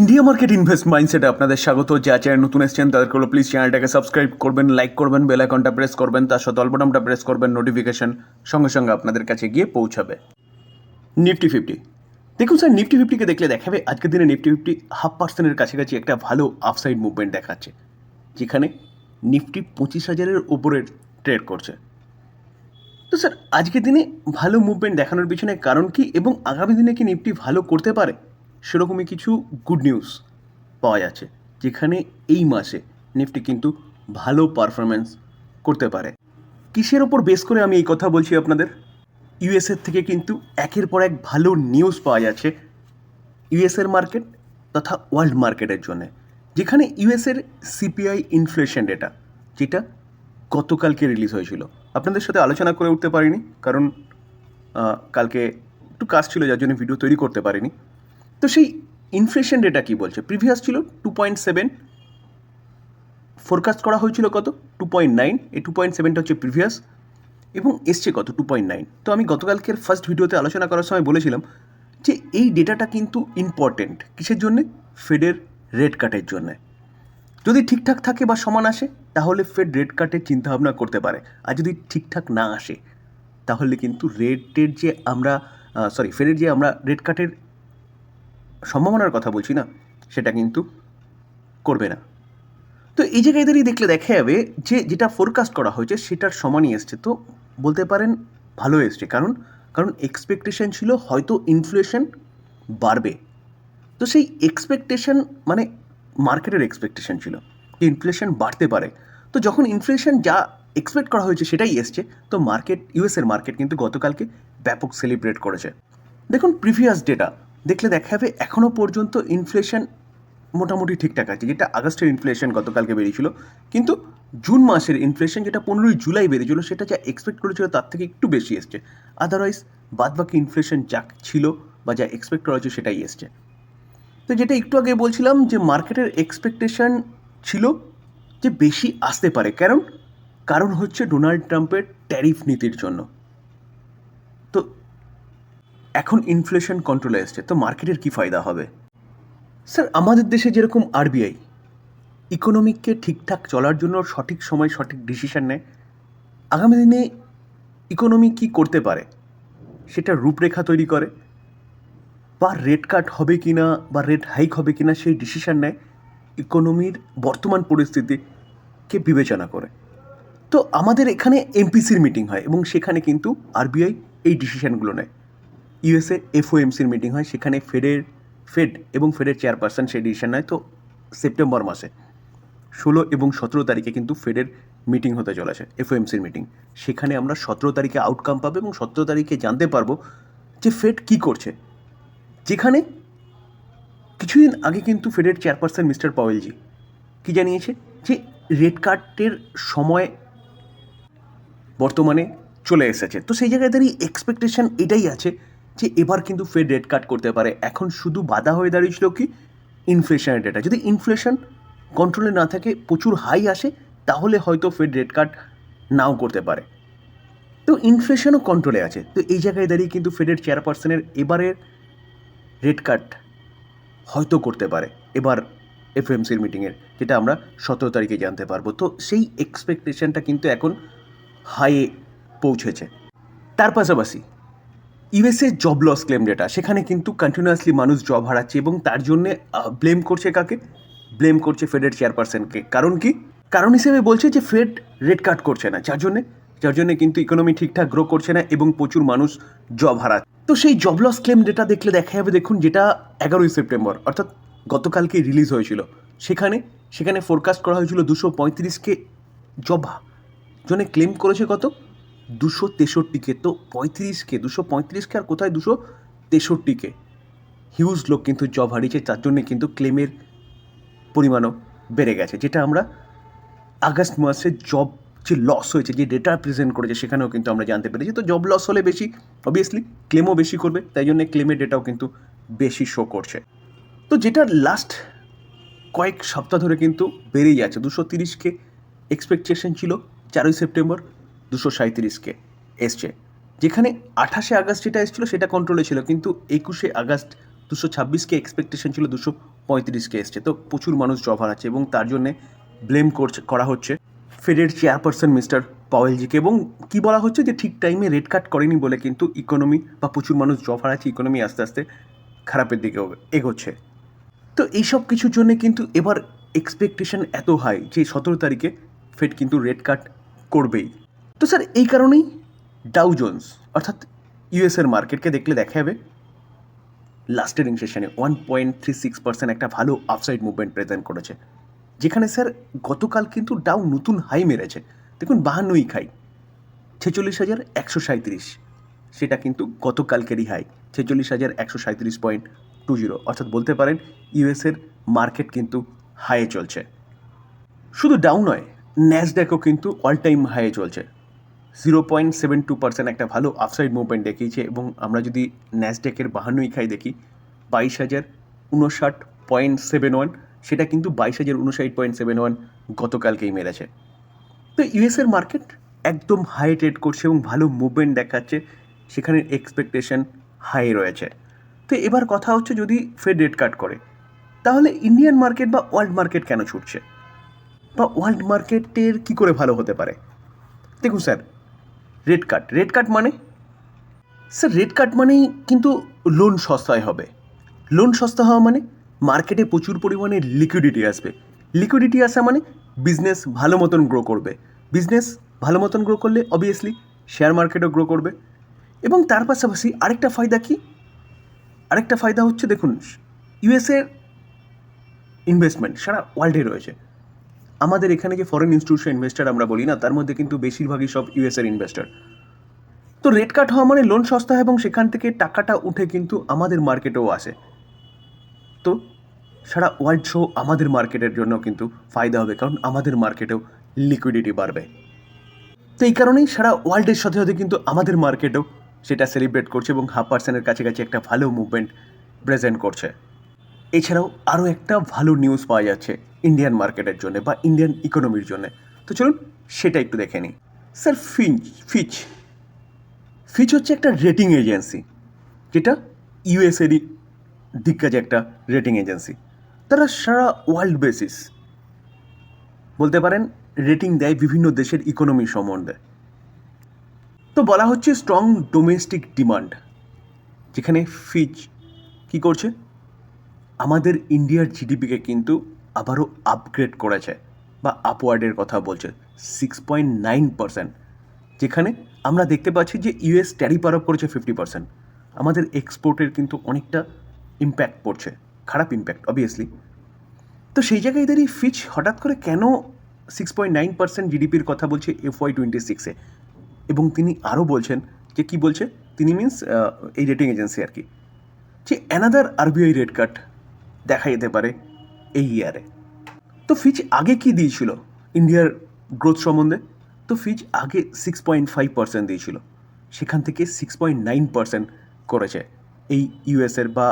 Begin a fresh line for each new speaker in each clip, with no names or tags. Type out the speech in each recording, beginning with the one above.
India market invest মাইন্ডসেটে আপনাদের স্বাগত। যা চ্যানেল নতুন এসেছেন, তাদেরকে হলো প্লিজ চ্যানেলটাকে সাবস্ক্রাইব করবেন লাইক করবেন বেল আইকনটা প্রেস করবেন, তার সাথে অল্পটামটা প্রেস করবেন নোটিফিকেশন সঙ্গে সঙ্গে আপনাদের কাছে গিয়ে পৌঁছাবে। নিফটি ফিফটি দেখুন স্যার নিফটি ফিফটিকে দেখলে দেখাবে, আজকের দিনে নিফটি ফিফটি হাফ পার্সেন্টের কাছাকাছি একটা ভালো আফসাইড মুভমেন্ট দেখাচ্ছে, যেখানে নিফটি পঁচিশ হাজারের উপরে ট্রেড করছে। তো স্যার আজকের দিনে ভালো মুভমেন্ট দেখানোর পিছনে কারণ কি এবং আগামী দিনে কি নিফটি ভালো করতে পারে? সেরকমই কিছু গুড নিউজ পাওয়া যাচ্ছে, যেখানে এই মাসে নিফটি কিন্তু ভালো পারফরমেন্স করতে পারে। কিসের ওপর বেস করে আমি এই কথা বলছি আপনাদের? ইউএসএর থেকে কিন্তু একের পর এক ভালো নিউজ পাওয়া যাচ্ছে ইউএসএর মার্কেট তথা ওয়ার্ল্ড মার্কেটের জন্যে, যেখানে ইউএসের সিপিআই ইনফ্লেশন ডেটা যেটা গতকালকে রিলিজ হয়েছিল। আপনাদের সাথে আলোচনা করে উঠতে পারিনি, কারণ কালকে একটু কাজ ছিল, যার জন্য ভিডিও তৈরি করতে পারিনি। তো সেই ইনফ্লেশন ডেটা কি বলছে? প্রিভিয়াস ছিল টু পয়েন্ট সেভেন ফোরকাস্ট করা হয়েছিল কত? টু পয়েন্ট নাইন এই টু পয়েন্ট সেভেনটা হচ্ছে প্রিভিয়াস এবং এসছে কত? টু পয়েন্ট নাইন তো আমি গতকালকের ফার্স্ট ভিডিওতে আলোচনা করার সময় বলেছিলাম যে এই ডেটাটা কিন্তু ইম্পর্টেন্ট কিসের জন্যে? ফেডের রেড কাটের জন্যে। যদি ঠিকঠাক থাকে বা সমান আসে, তাহলে ফেড রেড কাটের চিন্তাভাবনা করতে পারে। আর যদি ঠিকঠাক না আসে, তাহলে কিন্তু রেটের যে আমরা সরি ফেডের যে আমরা রেড কাটের সম্ভাবনার কথা বলছি না, সেটা কিন্তু করবে না। তো এই জায়গায় দাঁড়িয়ে দেখলে দেখা যাবে যে যেটা ফোরকাস্ট করা হয়েছে সেটার সমানই এসছে। তো বলতে পারেন ভালো এসছে, কারণ কারণ এক্সপেকটেশন ছিল হয়তো ইনফ্লেশন বাড়বে। তো সেই এক্সপেকটেশন মানে মার্কেটের এক্সপেকটেশন ছিল যে ইনফ্লেশন বাড়তে পারে। তো যখন ইনফ্লেশন যা এক্সপেক্ট করা হয়েছে সেটাই এসছে, তো মার্কেট ইউএসের মার্কেট কিন্তু গতকালকে ব্যাপক সেলিব্রেট করেছে। দেখুন প্রিভিয়াস ডেটা দেখলে দেখা যাবে এখনও পর্যন্ত ইনফ্লেশন মোটামুটি ঠিকঠাক আছে। যেটা আগস্টের ইনফ্লেশন গতকালকে বেরিয়েছিল। কিন্তু জুন মাসের ইনফ্লেশন যেটা পনেরোই জুলাই বেরিয়েছিল, সেটা যা এক্সপেক্ট করেছিল তার থেকে একটু বেশি এসছে। আদারওয়াইজ বাদবাকি ইনফ্লেশন যা ছিল বা যা এক্সপেক্ট করা হয়েছে সেটাই এসছে। তো যেটা একটু আগে বলছিলাম যে মার্কেটের এক্সপেকটেশন ছিল যে বেশি আসতে পারে। কারণ কারণ হচ্ছে ডোনাল্ড ট্রাম্পের ট্যারিফ নীতির জন্য। তো এখন ইনফ্লেশন কন্ট্রোলে এসছে, তো মার্কেটের কি ফায়দা হবে? স্যার আমাদের দেশে যেরকম আরবিআই ইকোনমিককে ঠিকঠাক চলার জন্য সঠিক সময় সঠিক ডিসিশন নেয়, আগামী দিনে ইকোনমি কি করতে পারে, সেটা রূপরেখা তৈরি করে, বা রেট কাট হবে কি না, বা রেট হাইক হবে কি না, সেই ডিসিশন নেয় ইকোনমির বর্তমান পরিস্থিতিকে বিবেচনা করে। তো আমাদের এখানে এমপিসির মিটিং হয় এবং সেখানে কিন্তু আরবিআই এই ডিসিশানগুলো নেয়। ইউএসএ এফওএমসির মিটিং হয়, সেখানে ফেডের, ফেড এবং ফেডের চেয়ারপারসন সেই ডিসিশন নেয়। তো সেপ্টেম্বর মাসে ষোলো এবং সতেরো তারিখে কিন্তু ফেডের মিটিং হতে চলেছে, এফওএমসির মিটিং সেখানে আমরা সতেরো তারিখে আউটকাম পাবো এবং সতেরো তারিখে জানতে পারব যে ফেড কী করছে। যেখানে কিছুদিন আগে কিন্তু ফেডের চেয়ারপারসন মিস্টার পাওয়েলজি কি জানিয়েছে? যে রেড কার্ডের সময় বর্তমানে চলে এসেছে। তো সেই জায়গায় দাঁড়িয়ে এক্সপেকটেশন এটাই আছে যে এবার কিন্তু ফেড রেড কাট করতে পারে। এখন শুধু বাধা হয়ে দাঁড়িয়েছিল কি? ইনফ্লেশনের ডেটা যদি ইনফ্লেশন কন্ট্রোলে না থাকে, প্রচুর হাই আসে, তাহলে হয়তো ফেড রেড কাট নাও করতে পারে। তো ইনফ্লেশনও কন্ট্রোলে আছে। তো এই জায়গায় দাঁড়িয়ে কিন্তু ফেডের চেয়ারপারসনের এবারের রেড কাট হয়তো করতে পারে। এবার এফএমসির মিটিংয়ের যেটা আমরা সতেরো তারিখে জানতে পারব। তো সেই এক্সপেকটেশনটা কিন্তু এখন হাইয়ে পৌঁছেছে। তার পাশাপাশি USA job loss claim data সেখানে কিন্তু কন্টিনিউয়াসলি মানুষ জব হারাচ্ছে এবং তার জন্যে ব্লেম করছে কাকে? ব্লেম করছে ফেডের চেয়ারপারসনকে কারণ কি? কারণ হিসেবে বলছে যে ফেড রেড কাট করছে না, যার জন্যে, যার জন্য কিন্তু ইকোনমি ঠিকঠাক গ্রো করছে না এবং প্রচুর মানুষ জব হারাচ্ছে। তো সেই জব লস ক্লেম ডেটা দেখলে দেখা যাবে, দেখুন যেটা এগারোই সেপ্টেম্বর, অর্থাৎ গতকালকে রিলিজ হয়েছিল। সেখানে সেখানে ফোরকাস্ট করা হয়েছিল দুশো পঁয়ত্রিশকে জব জন্য ক্লেম করেছে কত? দুশো তেষট্টিকে তো পঁয়ত্রিশকে, দুশো পঁয়ত্রিশকে আর কোথায় দুশো তেষট্টিকে? হিউজ লোক কিন্তু জব হারিয়েছে, তার জন্য কিন্তু ক্লেমের পরিমাণও বেড়ে গেছে, যেটা আমরা আগস্ট মাসে জব যে লস হয়েছে, যে ডেটা প্রেজেন্ট করেছে, সেখানেও কিন্তু আমরা জানতে পেরেছি। তো জব লস হলে বেশি অবভিয়াসলি ক্লেমও বেশি করবে, তাই জন্য ক্লেমের ডেটাও কিন্তু বেশি শো করছে। তো যেটা লাস্ট কয়েক সপ্তাহ ধরে কিন্তু বেড়েই যাচ্ছে, দুশো তিরিশকে এক্সপেকটেশন ছিল চারই সেপ্টেম্বর। দুশো সাঁত্রিশকে এসছে। যেখানে আঠাশে আগস্ট যেটা এসেছিল সেটা কন্ট্রোলে ছিল, কিন্তু একুশে আগস্ট দুশো ছাব্বিশকে এক্সপেকটেশন ছিল দুশো পঁয়ত্রিশকে এসছে। তো প্রচুর মানুষ জব হারাচ্ছে এবং তার জন্যে ব্লেম করছে, করা হচ্ছে ফেডের চেয়ারপারসন মিস্টার পাওয়েলজিকে এবং কি বলা হচ্ছে যে ঠিক টাইমে রেড কাট করেনি বলে কিন্তু ইকোনমি বা প্রচুর মানুষ জব হারাচ্ছে ইকোনমি আস্তে আস্তে খারাপের দিকে এগোচ্ছে। তো এইসব কিছুর জন্য কিন্তু এবার এক্সপেকটেশন এত হাই যে সতেরো তারিখে ফেড কিন্তু রেড কাট করবেই। তো স্যার, এই কারণেই ডাউ জোন্স অর্থাৎ ইউএসের মার্কেটকে দেখলে দেখা যাবে লাস্ট ট্রেডিং সেশনে one point three six percent একটা ভালো আপসাইড মুভমেন্ট প্রেজেন্ট করেছে। যেখানে স্যার, গতকাল কিন্তু ডাউ নতুন হাই মেরেছে। দেখুন, বাহান্নই খাই, ছেচল্লিশ হাজার একশো সাঁত্রিশ সেটা কিন্তু গতকালকেরই হাই ছেচল্লিশ হাজার একশো সাঁত্রিশ পয়েন্ট টু জিরো অর্থাৎ বলতে পারেন ইউএসের মার্কেট কিন্তু হাইয়ে চলছে। শুধু ডাউন নয় ন্যাসড্যাকও কিন্তু অল টাইম হাইয়ে চলছে। Zero point seven two percent একটা ভালো আপসাইড মুভমেন্ট দেখিয়েছে এবং আমরা যদি ন্যাসডেকের বাহান্নই খাই দেখি, বাইশ হাজার উনষাট পয়েন্ট সেভেন ওয়ান সেটা কিন্তু বাইশ হাজার উনষাট পয়েন্ট সেভেন ওয়ান গতকালকেই মেরেছে। তো ইউএসের মার্কেট একদম হাই ট্রেড করছে এবং ভালো মুভমেন্ট দেখাচ্ছে, সেখানে এক্সপেকটেশন হাই রয়েছে। তো এবার কথা হচ্ছে যদি ফেড রেট কাট করে, তাহলে ইন্ডিয়ান মার্কেট বা ওয়ার্ল্ড মার্কেট কেন ছুটছে? বা ওয়ার্ল্ড মার্কেটের কী করে ভালো হতে পারে? দেখুন sir red cut red cut মানে? স্যার, রেড কাট মানেই কিন্তু লোন সস্তায় হবে। লোন সস্তা হওয়া মানে মার্কেটে প্রচুর পরিমাণে লিকুইডিটি আসবে। লিকুইডিটি আসা মানে বিজনেস ভালো মতন গ্রো করবে। বিজনেস ভালো মতন গ্রো করলে অবভিয়াসলি শেয়ার মার্কেটও গ্রো করবে। এবং তার পাশাপাশি আরেকটা ফায়দা কি? আরেকটা ফায়দা হচ্ছে, দেখুন ইউএসএর ইনভেস্টমেন্ট সারা ওয়ার্ল্ডে রয়েছে। আমাদের এখানে যে ফরেন ইনস্টিটিউশন ইনভেস্টার আমরা বলি না, তার মধ্যে কিন্তু বেশিরভাগই সব ইউএসএর ইনভেস্টার তো রেট কাট হওয়া মানে লোন সস্তা এবং সেখান থেকে টাকাটা উঠে কিন্তু আমাদের মার্কেটেও আসে। তো সারা ওয়ার্ল্ড শো আমাদের মার্কেটের জন্য কিন্তু ফায়দা হবে, কারণ আমাদের মার্কেটেও লিকুইডিটি বাড়বে। তো এই কারণেই সারা ওয়ার্ল্ডের সাথে সাথে কিন্তু আমাদের মার্কেটেও সেটা সেলিব্রেট করছে এবং হাফ পার্সেন্টের কাছাকাছি একটা ভালো মুভমেন্ট প্রেজেন্ট করছে। এছাড়াও আরও একটা ভালো নিউজ পাওয়া যাচ্ছে। ইন্ডিয়ান মার্কেটের জন্য বা ইন্ডিয়ান ইকোনমির জন্য। তো চলুন সেটা একটু দেখে নিই। স্যার ফিঞ্চ ফিচ ফিচ হচ্ছে একটা রেটিং এজেন্সি যেটা ইউএসএরই দিগ্গজ একটা রেটিং এজেন্সি তারা সারা ওয়ার্ল্ড বেসিস বলতে পারেন রেটিং দেয় বিভিন্ন দেশের ইকোনমি সম্বন্ধে। তো বলা হচ্ছে স্ট্রং ডোমেস্টিক ডিমান্ড যেখানে ফিচ কি করছে? আমাদের ইন্ডিয়ার জিডিপিকে কিন্তু আবারও আপগ্রেড করেছে বা আপওয়ার্ডের কথা বলছে সিক্স পয়েন্ট নাইন পার্সেন্ট যেখানে আমরা দেখতে পাচ্ছি যে ইউএস ট্যারিফ আরোপ করেছে ফিফটি পার্সেন্ট আমাদের এক্সপোর্টের কিন্তু অনেকটা ইম্প্যাক্ট পড়ছে, খারাপ ইম্প্যাক্ট অবভিয়াসলি তো সেই জায়গায় দাঁড়িয়ে ফিচ হঠাৎ করে কেন সিক্স পয়েন্ট নাইন পার্সেন্ট জিডিপির কথা বলছে এফ ওয়াই টোয়েন্টি সিক্সে এবং তিনি আরও বলছেন যে কি বলছে? তিনি মিন্স এই রেটিং এজেন্সি আর কি। যে অ্যানাদার আরবিআই রেট কাট দেখা যেতে পারে। এই ইয়ারে তো ফিচ আগে কি দিয়েছিল ইন্ডিয়ার গ্রোথ সম্বন্ধে? তো ফিচ আগে সিক্স পয়েন্ট ফাইভ পার্সেন্ট দিয়েছিল। সেখান থেকে সিক্স পয়েন্ট নাইন পার্সেন্ট করেছে এই ইউএসের বা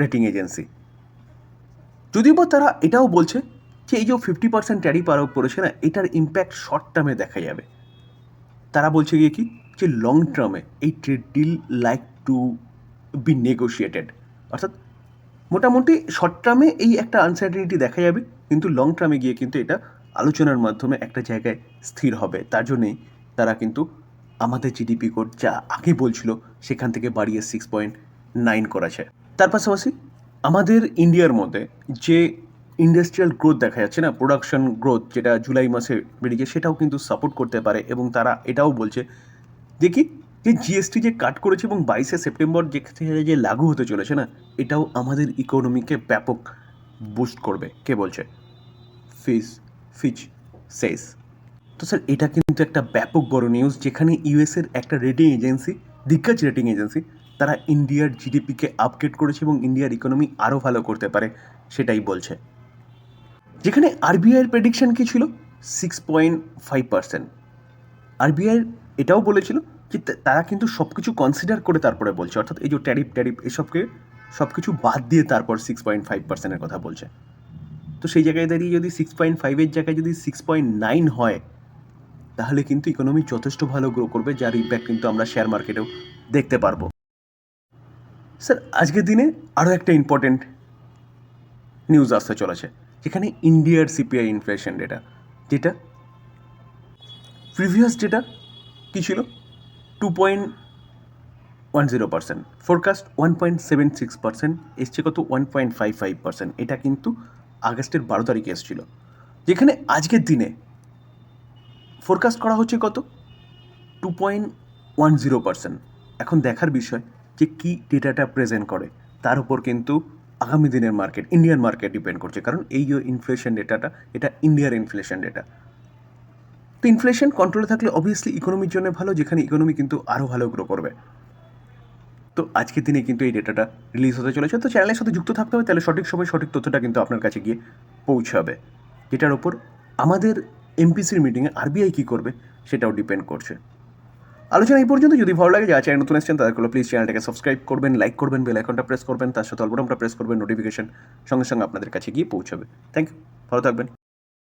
রেটিং এজেন্সি যদিও বা তারা এটাও বলছে যে এই যে ফিফটি পার্সেন্ট ট্যারিফ আরোপ করেছে না, এটার ইম্প্যাক্ট শর্ট টার্মে দেখা যাবে। তারা বলছে গিয়ে কি? যে লং টার্মে এই trade deal like to be negotiated অর্থাৎ মোটামুটি শর্ট টার্মে এই একটা আনসার্টিনিটি দেখা যাবে, কিন্তু লং টার্মে গিয়ে কিন্তু এটা আলোচনার মাধ্যমে একটা জায়গায় স্থির হবে। তার জন্যেই তারা কিন্তু আমাদের জিডিপি কোড যা আগে বলছিল, সেখান থেকে বাড়িয়ে সিক্স পয়েন্ট নাইন করেছে। তার পাশাপাশি আমাদের ইন্ডিয়ার মধ্যে যে ইন্ডাস্ট্রিয়াল গ্রোথ দেখা যাচ্ছে না প্রোডাকশন গ্রোথ যেটা জুলাই মাসে বেরিয়েছে, সেটাও কিন্তু সাপোর্ট করতে পারে এবং তারা এটাও বলছে কি যে জিএসটি যে কাট করেছে এবং বাইশে সেপ্টেম্বর যে যে লাগু হতে চলেছে না, এটাও আমাদের ইকোনমিকে ব্যাপক বুস্ট করবে। কে বলছে? ফিজ ফিচ সেস তো স্যার এটা কিন্তু একটা ব্যাপক বড় নিউজ যেখানে ইউএসের একটা রেটিং এজেন্সি দিগ্গজ রেটিং এজেন্সি তারা ইন্ডিয়ার জিডিপিকে আপগ্রেড করেছে এবং ইন্ডিয়ার ইকোনমি আরও ভালো করতে পারে, সেটাই বলছে। যেখানে আরবিআইয়ের প্রেডিকশন কী ছিল? Six point five percent RBI এটাও বলেছিল তা- তারা কিন্তু সব কিছু কনসিডার করে তারপরে বলছে। অর্থাৎ এই যে ট্যারিফ ট্যারিফ এসবকে সব কিছু বাদ দিয়ে তারপর সিক্স পয়েন্ট ফাইভ পার্সেন্টের কথা বলছে। তো সেই জায়গায় দাঁড়িয়ে যদি সিক্স পয়েন্ট ফাইভের জায়গায় যদি সিক্স পয়েন্ট নাইন হয়, তাহলে কিন্তু ইকোনমি যথেষ্ট ভালো গ্রো করবে, যার ইম্প্যাক্ট কিন্তু আমরা শেয়ার মার্কেটেও দেখতে পারব। স্যার, আজকের দিনে আরও একটা ইম্পর্টেন্ট নিউজ আসতে চলেছে। যেখানে ইন্ডিয়ার সিপিআই ইনফ্লেশন ডেটা যেটা প্রিভিয়াস ডেটা কী ছিল? Two point one zero percent forecast one point seven six percent এসছে কত one point five five percent এটা কিন্তু আগস্টের বারো তারিখে এসেছিল। যেখানে আজকের দিনে ফোরকাস্ট করা হচ্ছে কত? Two point one zero percent এখন দেখার বিষয় যে কী ডেটাটা প্রেজেন্ট করে। তার উপর কিন্তু আগামী দিনের মার্কেট ইন্ডিয়ান মার্কেট ডিপেন্ড করছে। কারণ এই যে ইনফ্লেশন ডেটাটা এটা ইন্ডিয়ার ইনফ্লেশন ডেটা ইনফ্লেশন কন্ট্রোলে থাকলে অবভিয়াসলি ইকোনমির জন্য ভালো, যেখানে ইকোনমি কিন্তু আরও ভালো গ্রো করবে। তো আজকের দিনে কিন্তু এই ডেটাটা রিলিজ হতে চলেছে। তো চ্যানেলের সাথে যুক্ত থাকতে হবে, তাহলে সঠিক সময় সঠিক তথ্যটা কিন্তু আপনার কাছে গিয়ে পৌঁছাবে। যেটার ওপর আমাদের এমপিসির মিটিংয়ে আরবিআই কী করবে, সেটাও ডিপেন্ড করছে। আলোচনা এই পর্যন্ত। যদি ভালো লাগে যা চ্যানেল নতুন এসেছেন তাদেরগুলো প্লিজ চ্যানেলটাকে সাবস্ক্রাইব করবেন লাইক করবেন বেল আইকনটা প্রেস করবেন, তার সাথে অল্পটা প্রেস করবেন নোটিফিকেশন সঙ্গে সঙ্গে আপনাদের কাছে গিয়ে পৌঁছাবে। থ্যাংক ইউ ভালো থাকবেন।